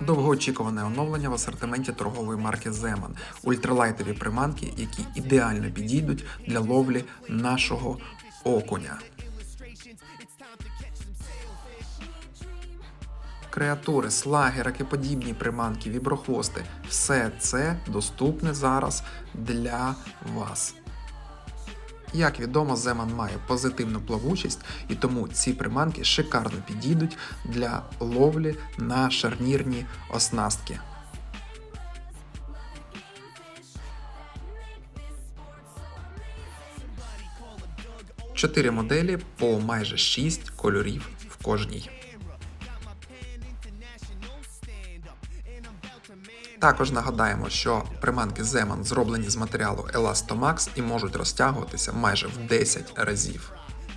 Довгоочікуване оновлення в асортименті торгової марки Земан. Ультралайтові приманки, які ідеально підійдуть для ловлі нашого окуня. Креатури, слаги, ракеподібні приманки, віброхвости все це доступне зараз для вас. Як відомо, Земан має позитивну плавучість, і тому ці приманки шикарно підійдуть для ловлі на шарнірні оснастки. Чотири моделі по майже 6 кольорів в кожній. Також нагадаємо, що приманки Zeman зроблені з матеріалу Elastomax і можуть розтягуватися майже в 10 разів.